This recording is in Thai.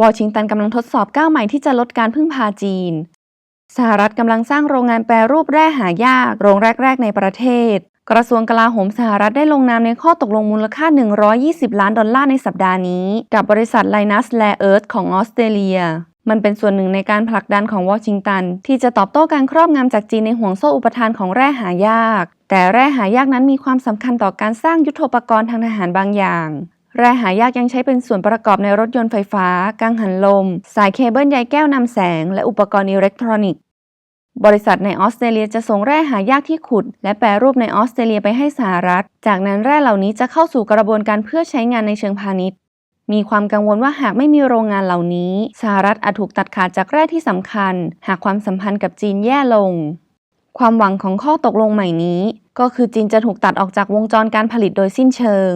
วอชิงตันกำลังทดสอบก้าวใหม่ที่จะลดการพึ่งพาจีน สหรัฐกำลังสร้างโรงงานแปรรูปแร่หายาก โรงแรก ๆ ในประเทศ กระทรวงกลาโหมสหรัฐได้ลงนามในข้อตกลงมูลค่า 120 ล้านดอลลาร์ในสัปดาห์นี้ กับบริษัท Linus Rare Earth ของออสเตรเลีย มันเป็นส่วนหนึ่งในการผลักดันของวอชิงตัน ที่จะตอบโต้การครอบงำจากจีนในห่วงโซ่อุปทานของแร่หายาก แต่แร่หายากนั้นมีความสำคัญต่อการสร้างยุทโธปกรณ์ทางทหารบางอย่าง แร่หายากยังใช้เป็นส่วนประกอบในรถยนต์ไฟฟ้า กังหันลม สายเคเบิลใยแก้วนำแสง และอุปกรณ์อิเล็กทรอนิกส์ บริษัทในออสเตรเลียจะส่งแร่หายากที่ขุด และแปรรูปในออสเตรเลียไปให้สหรัฐ จากนั้นแร่เหล่านี้จะเข้าสู่กระบวนการเพื่อใช้งานในเชิงพาณิชย์ มีความกังวลว่าหากไม่มีโรงงานเหล่านี้สหรัฐอาจถูกตัดขาดจากแร่ที่สำคัญ หากความสัมพันธ์กับจีนแย่ลง ความหวังของข้อตกลงใหม่นี้ ก็คือจีนจะถูกตัดออกจากวงจรการผลิตโดยสิ้นเชิง